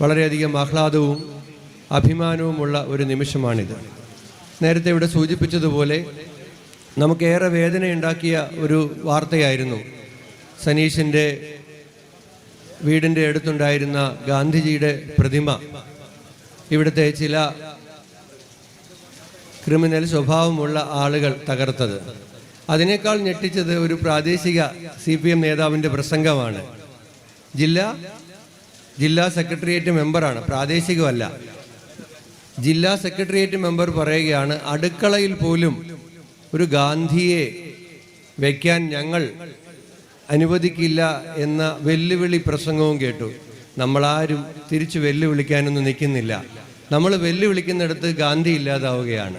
വളരെയധികം ആഹ്ലാദവും അഭിമാനവുമുള്ള ഒരു നിമിഷമാണിത്. നേരത്തെ ഇവിടെ സൂചിപ്പിച്ചതുപോലെ നമുക്കേറെ വേദനയുണ്ടാക്കിയ ഒരു വാർത്തയായിരുന്നു. സനീഷിന്റെ വീടിന്റെ അടുത്തുണ്ടായിരുന്ന ഗാന്ധിജിയുടെ പ്രതിമ. ഇവിടുത്തെ ചില ക്രിമിനൽ സ്വഭാവമുള്ള ആളുകൾ തകർത്തത്. അതിനേക്കാൾ ഞെട്ടിച്ചത് ഒരു പ്രാദേശിക സി പി എം നേതാവിന്റെ പ്രസംഗമാണ്. ജില്ലാ ജില്ലാ സെക്രട്ടേറിയറ്റ് മെമ്പറാണ്. പ്രാദേശികമല്ല. ജില്ലാ സെക്രട്ടേറിയറ്റ് മെമ്പർ പറയുകയാണ് അടുക്കളയിൽ പോലും ഒരു ഗാന്ധിയെ വയ്ക്കാൻ ഞങ്ങൾ അനുവദിക്കില്ല എന്ന വെല്ലുവിളി പ്രസംഗവും കേട്ടു. നമ്മളാരും തിരിച്ചു വെല്ലുവിളിക്കാനൊന്നും നിൽക്കുന്നില്ല. നമ്മൾ വെല്ലുവിളിക്കുന്നിടത്ത് ഗാന്ധി ഇല്ലാതാവുകയാണ്.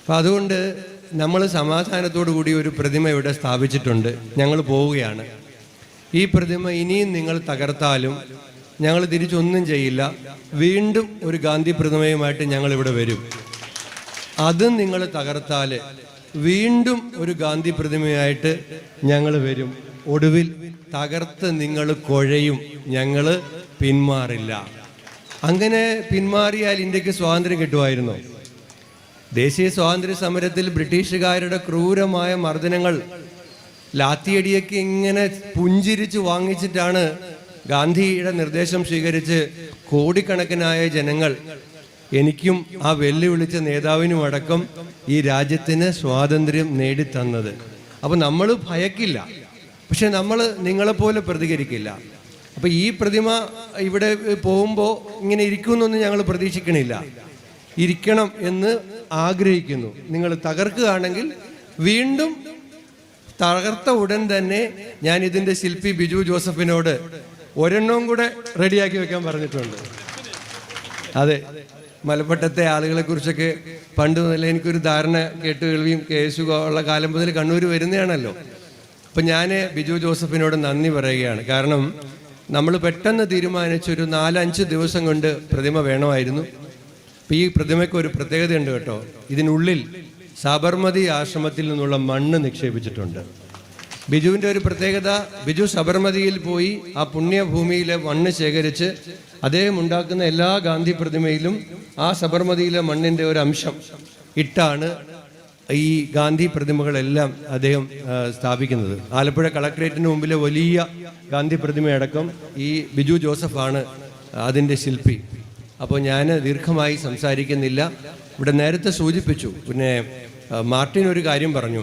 അപ്പം അതുകൊണ്ട് നമ്മൾ സമാധാനത്തോടു കൂടി ഒരു പ്രതിമ ഇവിടെ സ്ഥാപിച്ചിട്ടുണ്ട്. ഞങ്ങൾ പോവുകയാണ്. ഈ പ്രതിമ ഇനിയും നിങ്ങൾ തകർത്താലും ഞങ്ങൾ തിരിച്ചൊന്നും ചെയ്യില്ല. വീണ്ടും ഒരു ഗാന്ധി പ്രതിമയുമായിട്ട് ഞങ്ങൾ ഇവിടെ വരും. അത് നിങ്ങൾ തകർത്താൽ വീണ്ടും ഒരു ഗാന്ധി പ്രതിമയായിട്ട് ഞങ്ങൾ വരും. ഒടുവിൽ തകർത്ത് നിങ്ങൾ കൊഴയും. ഞങ്ങൾ പിന്മാറില്ല. അങ്ങനെ പിന്മാറിയാൽ ഇന്ത്യയ്ക്ക് സ്വാതന്ത്ര്യം കിട്ടുമായിരുന്നു. ദേശീയ സ്വാതന്ത്ര്യ സമരത്തിൽ ബ്രിട്ടീഷുകാരുടെ ക്രൂരമായ മർദ്ദനങ്ങൾ ലാത്തിയടിയൊക്കെ ഇങ്ങനെ പുഞ്ചിരിച്ച് വാങ്ങിച്ചിട്ടാണ് ഗാന്ധിയുടെ നിർദ്ദേശം സ്വീകരിച്ച് കോടിക്കണക്കിനായ ജനങ്ങൾ എനിക്കും ആ വെല്ലുവിളിച്ച നേതാവിനും അടക്കം ഈ രാജ്യത്തിന് സ്വാതന്ത്ര്യം നേടിത്തന്നത്. അപ്പൊ നമ്മൾ ഭയക്കില്ല. പക്ഷെ നമ്മൾ നിങ്ങളെപ്പോലെ പ്രതികരിക്കില്ല. അപ്പൊ ഈ പ്രതിമ ഇവിടെ പോകുമ്പോൾ ഇങ്ങനെ ഇരിക്കുമെന്നൊന്നും ഞങ്ങൾ പ്രതീക്ഷിക്കണില്ല. ഇരിക്കണം എന്ന് ആഗ്രഹിക്കുന്നു. നിങ്ങൾ തകർക്കുകയാണെങ്കിൽ വീണ്ടും തകർത്ത ഉടൻ തന്നെ ഞാൻ ഇതിന്റെ ശില്പി ബിജു ജോസഫിനോട് ഒരെണ്ണവും കൂടെ റെഡിയാക്കി വെക്കാൻ പറഞ്ഞിട്ടുണ്ട്. അതെ മലപ്പട്ടത്തെ ആളുകളെ കുറിച്ചൊക്കെ പണ്ട് മുതൽ എനിക്കൊരു ധാരണ കേട്ട് കേൾവിയും കേസു കാലം മുതൽ കണ്ണൂർ വരുന്നതാണല്ലോ. അപ്പം ഞാൻ ബിജു ജോസഫിനോട് നന്ദി പറയുകയാണ്. കാരണം നമ്മൾ പെട്ടെന്ന് തീരുമാനിച്ചൊരു നാലഞ്ച് ദിവസം കൊണ്ട് പ്രതിമ വേണമായിരുന്നു. അപ്പം ഈ പ്രതിമയ്ക്ക് ഒരു പ്രത്യേകതയുണ്ട് കേട്ടോ. ഇതിനുള്ളിൽ സബർമതി ആശ്രമത്തിൽ നിന്നുള്ള മണ്ണ് നിക്ഷേപിച്ചിട്ടുണ്ട്. ബിജുവിന്റെ ഒരു പ്രത്യേകത ബിജു സബർമതിയിൽ പോയി ആ പുണ്യഭൂമിയിലെ മണ്ണ് ശേഖരിച്ച് അദ്ദേഹം ഉണ്ടാക്കുന്ന എല്ലാ ഗാന്ധി പ്രതിമയിലും ആ സബർമതിയിലെ മണ്ണിന്റെ ഒരു അംശം ഇട്ടാണ് ഈ ഗാന്ധി പ്രതിമകളെല്ലാം അദ്ദേഹം സ്ഥാപിക്കുന്നത്. ആലപ്പുഴ കളക്ട്രേറ്റിന് മുമ്പിലെ വലിയ ഗാന്ധി പ്രതിമയടക്കം ഈ ബിജു ജോസഫാണ് അതിന്റെ ശില്പി. അപ്പോൾ ഞാൻ ദീർഘമായി സംസാരിക്കുന്നില്ല. ഇവിടെ നേരത്തെ സൂചിപ്പിച്ചു പിന്നെ മാർട്ടിൻ ഒരു കാര്യം പറഞ്ഞു.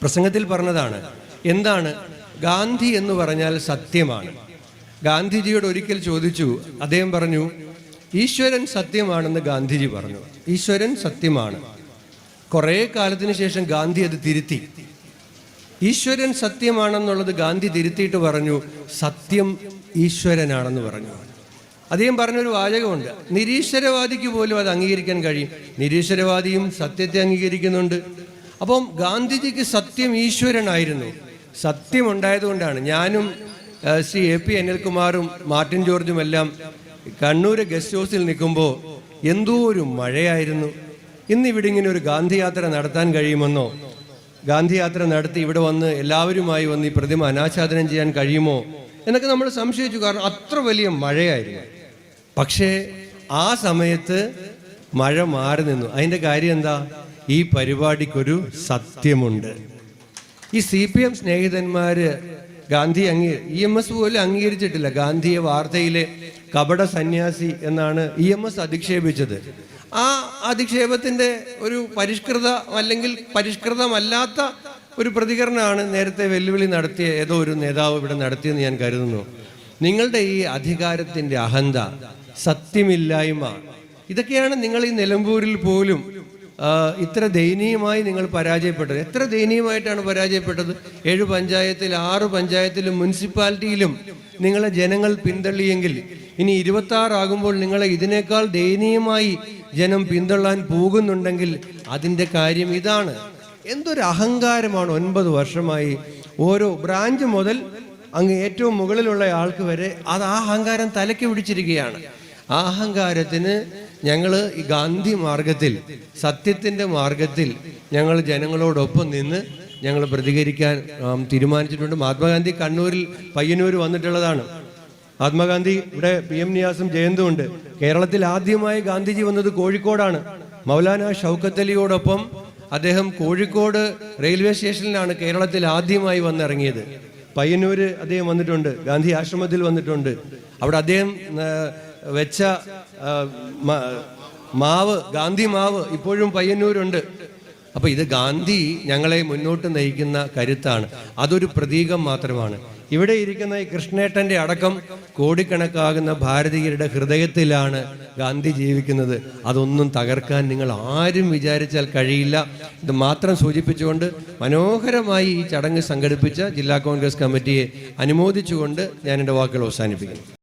പ്രസംഗത്തിൽ പറഞ്ഞതാണ് എന്താണ് ഗാന്ധി എന്ന് പറഞ്ഞാൽ സത്യമാണ്. ഗാന്ധിജിയോട് ഒരിക്കൽ ചോദിച്ചു അദ്ദേഹം പറഞ്ഞു ഈശ്വരൻ സത്യമാണെന്ന് ഗാന്ധിജി പറഞ്ഞു. ഈശ്വരൻ സത്യമാണ്. കുറേ കാലത്തിന് ശേഷം ഗാന്ധി അത് തിരുത്തി. ഈശ്വരൻ സത്യമാണെന്നുള്ളത് ഗാന്ധി തിരുത്തിയിട്ട് പറഞ്ഞു സത്യം ഈശ്വരനാണെന്ന് പറഞ്ഞു. അദ്ദേഹം പറഞ്ഞൊരു വാചകമുണ്ട് നിരീശ്വരവാദിക്ക് പോലും അത് അംഗീകരിക്കാൻ കഴിയും. നിരീശ്വരവാദിയും സത്യത്തെ അംഗീകരിക്കുന്നുണ്ട്. അപ്പം ഗാന്ധിജിക്ക് സത്യം ഈശ്വരനായിരുന്നു. സത്യം ഉണ്ടായതുകൊണ്ടാണ് ഞാനും ശ്രീ എ പി അനിൽകുമാറും മാർട്ടിൻ ജോർജും എല്ലാം കണ്ണൂർ ഗസ്റ്റ് ഹൗസിൽ നിൽക്കുമ്പോൾ എന്തോ ഒരു മഴയായിരുന്നു. ഇന്ന് ഇവിടെ ഇങ്ങനെ ഒരു ഗാന്ധിയാത്ര നടത്താൻ കഴിയുമെന്നോ ഗാന്ധിയാത്ര നടത്തി ഇവിടെ വന്ന് എല്ലാവരുമായി വന്ന് ഈ പ്രതിമ അനാച്ഛാദനം ചെയ്യാൻ കഴിയുമോ എന്നൊക്കെ നമ്മൾ സംശയിച്ചു. കാരണം അത്ര വലിയ മഴയായിരുന്നു. പക്ഷേ ആ സമയത്ത് മഴ മാറി നിന്നു. അതിന്റെ കാര്യം എന്താ? ഈ പരിപാടിക്കൊരു സത്യമുണ്ട്. ഈ സി പി എം സ്നേഹിതന്മാര് ഗാന്ധി അംഗീ ഇ എം എസ് പോലും അംഗീകരിച്ചിട്ടില്ല. ഗാന്ധിയെ വാർത്തയിലെ കപട സന്യാസി എന്നാണ് ഇ എം എസ് അധിക്ഷേപിച്ചത്. ആ അധിക്ഷേപത്തിന്റെ ഒരു പരിഷ്കൃത അല്ലെങ്കിൽ പരിഷ്കൃതമല്ലാത്ത ഒരു പ്രതികരണമാണ് നേരത്തെ വെല്ലുവിളി നടത്തിയ ഏതോ ഒരു നേതാവ് ഇവിടെ നടത്തിയെന്ന് ഞാൻ കരുതുന്നു. നിങ്ങളുടെ ഈ അധികാരത്തിന്റെ അഹന്ത സത്യമില്ലായ്മ ഇതൊക്കെയാണ് നിങ്ങൾ ഈ നിലമ്പൂരിൽ പോലും ഇത്ര ദയനീയമായി നിങ്ങൾ പരാജയപ്പെട്ടത്. എത്ര ദയനീയമായിട്ടാണ് പരാജയപ്പെട്ടത്? ഏഴ് പഞ്ചായത്തിൽ ആറ് പഞ്ചായത്തിലും മുനിസിപ്പാലിറ്റിയിലും നിങ്ങളെ ജനങ്ങൾ പിന്തള്ളിയെങ്കിൽ ഇനി ഇരുപത്തി ആറാകുമ്പോൾ നിങ്ങളെ ഇതിനേക്കാൾ ദയനീയമായി ജനം പിന്തള്ളാൻ പോകുന്നുണ്ടെങ്കിൽ അതിന്റെ കാര്യം ഇതാണ്. എന്തൊരു അഹങ്കാരമാണ് ഒൻപത് വർഷമായി ഓരോ ബ്രാഞ്ച് മുതൽ അങ്ങ് ഏറ്റവും മുകളിലുള്ള ആൾക്ക് വരെ അത് ആ അഹങ്കാരം തലയ്ക്ക് പിടിച്ചിരിക്കുകയാണ്. ആ അഹങ്കാരത്തിന് ഞങ്ങൾ ഈ ഗാന്ധി മാർഗത്തിൽ സത്യത്തിന്റെ മാർഗത്തിൽ ഞങ്ങൾ ജനങ്ങളോടൊപ്പം നിന്ന് ഞങ്ങൾ പ്രതികരിക്കാൻ തീരുമാനിച്ചിട്ടുണ്ട്. മഹാത്മാഗാന്ധി കണ്ണൂരിൽ പയ്യന്നൂർ വന്നിട്ടുള്ളതാണ്. മഹാത്മാഗാന്ധി ഇവിടെ പി എം നിയാസും ജയന്തുമുണ്ട് കേരളത്തിൽ ആദ്യമായി ഗാന്ധിജി വന്നത് കോഴിക്കോടാണ്. മൗലാന ഷൗക്കത്തലിയോടൊപ്പം അദ്ദേഹം കോഴിക്കോട് റെയിൽവേ സ്റ്റേഷനിലാണ് കേരളത്തിൽ ആദ്യമായി വന്നിറങ്ങിയത്. പയ്യന്നൂര് അദ്ദേഹം വന്നിട്ടുണ്ട് ഗാന്ധി ആശ്രമത്തിൽ വന്നിട്ടുണ്ട്. അവിടെ അദ്ദേഹം വെച്ച മാവ് ഗാന്ധി മാവ് ഇപ്പോഴും പയ്യന്നൂരുണ്ട്. അപ്പൊ ഇത് ഗാന്ധി ഞങ്ങളെ മുന്നോട്ട് നയിക്കുന്ന കരുത്താണ്. അതൊരു പ്രതീകം മാത്രമാണ്. ഇവിടെ ഇരിക്കുന്ന ഈ കൃഷ്ണേട്ടന്റെ അടക്കം കോടിക്കണക്കാകുന്ന ഭാരതീയരുടെ ഹൃദയത്തിലാണ് ഗാന്ധി ജീവിക്കുന്നത്. അതൊന്നും തകർക്കാൻ നിങ്ങൾ ആരും വിചാരിച്ചാൽ കഴിയില്ല. ഇത് മാത്രം സൂചിപ്പിച്ചുകൊണ്ട് മനോഹരമായി ഈ ചടങ്ങ് സംഘടിപ്പിച്ച ജില്ലാ കോൺഗ്രസ് കമ്മിറ്റിയെ അനുമോദിച്ചുകൊണ്ട് ഞാൻ എന്റെ വാക്കുകൾ അവസാനിപ്പിക്കുന്നു.